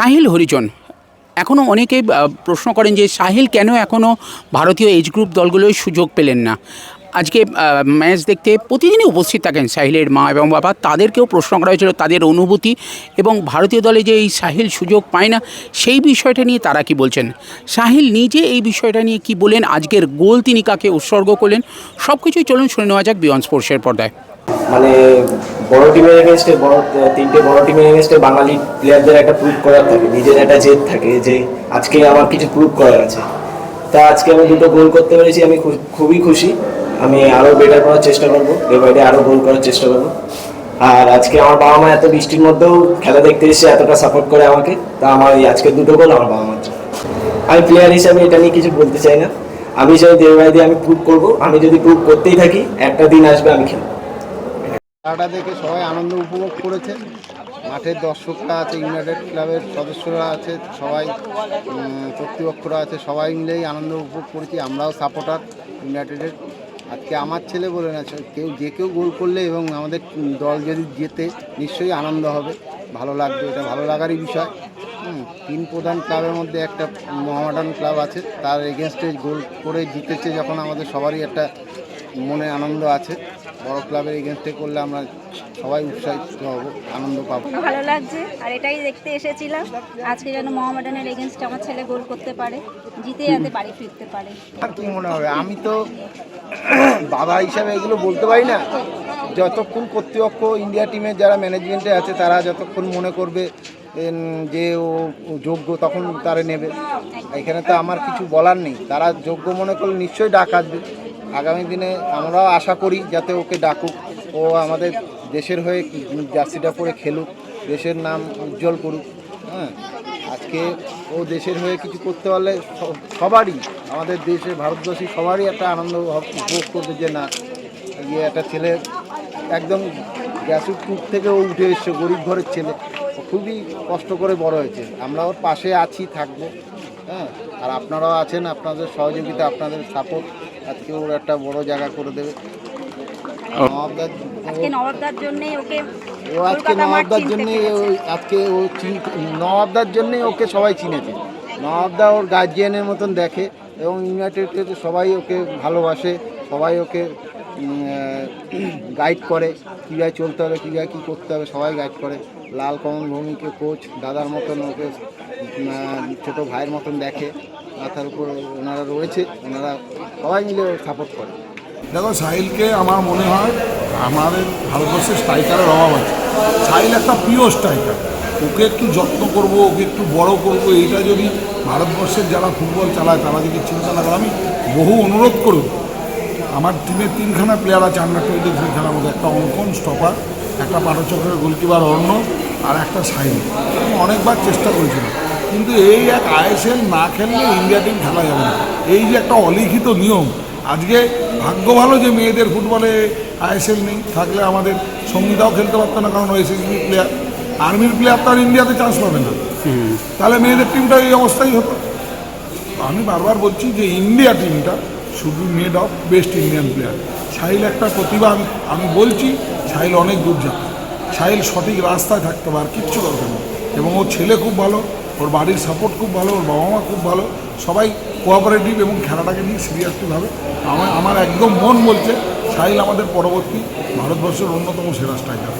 সাহিল হরিজন এখনও অনেকে আহ, প্রশ্ন করেন যে সাহিল কেন এখনও ভারতীয় এজ গ্রুপ দলগুলোয় সুযোগ পেলেন না? আজকে ম্যাচ দেখতে প্রতিদিনই উপস্থিত থাকেন সাহিলের মা এবং বাবা। তাদেরকেও প্রশ্ন করা হয়েছিল তাদের অনুভূতি এবং ভারতীয় দলে যে এই সাহিল সুযোগ পায় না সেই বিষয়টা নিয়ে তারা কি বলছেন? সাহিল নিজে এই বিষয়টা নিয়ে কি বলেন? আজকের গোল তিনি কাকে উৎসর্গ করলেন? সব কিছুই চলুন শুনে নেওয়া যাক বিয়ন স্পোর্টসের পর্দায়। মানে বড় টিমের এগেনস্টে বড়, তিনটে বড় টিমের এগেনস্টে বাঙালি প্লেয়ারদের একটা প্রুভ করার থাকে, নিজের একটা জেদ থাকে যে আজকে আমার কিছু প্রুভ করার আছে। তা আজকে আমি দুটো গোল করতে পেরেছি, আমি খুবই খুশি। আমি আরও বেটার করার চেষ্টা করব ডে বাই ডে আরও গোল করার চেষ্টা করব। আর আজকে আমার বাবা মা এত বৃষ্টির মধ্যেও খেলা দেখতে এসে এতটা সাপোর্ট করে আমাকে, তা আমার এই আজকে দুটো গোল আমার বাবা মার। আমি প্লেয়ার হিসাবে এটা নিয়ে কিছু বলতে চাই না। আমি চাই ডে বাই ডে আমি প্রুভ করব। আমি যদি প্রুভ করতেই থাকি, একটা দিন আসবে আমি খেলব। খেলাটা দেখে সবাই আনন্দ উপভোগ করেছে। মাঠের দর্শকরা আছে, ইউনাইটেড ক্লাবের সদস্যরা আছে, সবাই কর্তৃপক্ষরা আছে, সবাই মিলেই আনন্দ উপভোগ করেছি। আমরাও সাপোর্টার ইউনাইটেডের। আজকে আমার ছেলে বলে না কেউ, যে কেউ গোল করলে এবং আমাদের দল যদি জেতে, নিশ্চয়ই আনন্দ হবে। ভালো লাগবে, এটা ভালো লাগারই বিষয়। তিন প্রধান ক্লাবের মধ্যে একটা মোহামেডান ক্লাব আছে, তার এগেনস্টে গোল করে জিতেছে যখন আমাদের সবারই একটা মনে আনন্দ আছে। বড় ক্লাবের এগেনস্টে করলে আমরা সবাই উৎসাহিত হব আনন্দ পাবো। ভালো লাগছে। আর এটাই দেখতে এসেছিলাম। আজকে যেন মোহামেডানের এগেনস্টে আমার ছেলে গোল করতে পারে। জিতে যাতে বাড়ি ফিরতে পারে। আর কি মনে হবে? আমি তো বাবা হিসাবে এগুলো বলতে পারি না। যতক্ষণ কর্তৃপক্ষ ইন্ডিয়া টিমের যারা ম্যানেজমেন্টে আছে তারা যতক্ষণ মনে করবে যে ও যোগ্য তখন তারা নেবে। এখানে তো আমার কিছু বলার নেই। তারা যোগ্য মনে করলে নিশ্চয়ই ডাক আসবে। আগামী দিনে আমরাও আশা করি যাতে ওকে ডাকুক। ও আমাদের দেশের হয়ে জার্সিটা পরে খেলুক, দেশের নাম উজ্জ্বল করুক হ্যাঁ। আজকে ও দেশের হয়ে কিছু করতে পারলে সবারই, আমাদের দেশে ভারতবাসী সবারই একটা আনন্দ উপভোগ করবে যে না ইয়ে একটা ছেলে একদম গ্যাসুর কূপ থেকে ও উঠে এসছে, গরিব ঘরের ছেলে। খুবই কষ্ট করে বড় হয়েছে। আমরা ওর পাশে আছি, থাকব হ্যাঁ। আর আপনারাও আছেন, আপনাদের সহযোগিতা, আপনাদের সাপোর্ট আজকে ওর একটা বড় জায়গা করে দেবে। নবাবদার আজকে নবাবদার জন্য ওকে ও আজকে নবাবদার জন্য পেরেছে। আজকে ও চিন- নবাবদার জন্য ওকে সবাই চিনেছে। নবাবদা ওর গার্জিয়ানের মতন দেখে এবং ইউনাইটেডকে তো সবাই ওকে ভালোবাসে সবাই ওকে গাইড করে কীভাবে চলতে হবে কীভাবে কী করতে হবে সবাই গাইড করে। লাল কমল ভূমিকে কোচ দাদার মতন ওকে ছোট ভাইয়ের মতন দেখে। মাথার উপর ওনারা রয়েছে, ওনারা সবাই মিলে সাপোর্ট করে। দেখো, সাহিলকে আমার মনে হয় আমাদের ভারতবর্ষের স্ট্রাইকারের অভাব আছে। সাহিল একটা প্রিয় স্ট্রাইকার ওকে একটু যত্ন করব, ওকে একটু বড় করব, এইটা যদি ভারতবর্ষের যারা ফুটবল চালায়, তারা যদি চিন্তা না করে, আমি বহু অনুরোধ করব। আমার টিমে তিনখানা প্লেয়ার আছে আন্ডার টোয়েন্টি থ্রি খেলার মধ্যে। একটা অঙ্কন স্টপার একটা পাটচক্রের গোলকিপার অর্ণ আর একটা আমি অনেকবার চেষ্টা করেছিলাম। কিন্তু এই এক আইএসএল না খেললে ইন্ডিয়া টিম খেলা যাবে না। এই যে একটা অলিখিত নিয়ম আজকে ভাগ্য ভালো যে মেয়েদের ফুটবলে আইএসএল নেই থাকলে আমাদের সঙ্গীতাও খেলতে পারতো না কারণ ও এসএসবি প্লেয়ার আর্মির প্লেয়ার তো আর ইন্ডিয়াতে চান্স পাবে না। তাহলে মেয়েদের টিমটা এই অবস্থাই হতো। আমি বারবার বলছি যে ইন্ডিয়া টিমটা শুধু made of best Indian player Sahil একটা প্রতিভা আমি আমি বলছি সাহিল অনেক দূর যাবে সাহিল সঠিক রাস্তায় থাকতে পারে কিচ্ছু দরকার নেই। এবং ওর ছেলে খুব ভালো ওর বাড়ির সাপোর্ট খুব ভালো, ওর বাবা মা খুব ভালো, সবাই কোঅপারেটিভ এবং খেলাটাকে নিয়ে সিরিয়াসলিভাবে আমার আমার একদম মন বলছে সাহিল আমাদের পরবর্তী ভারতবর্ষের অন্যতম সেরা স্ট্রাইকার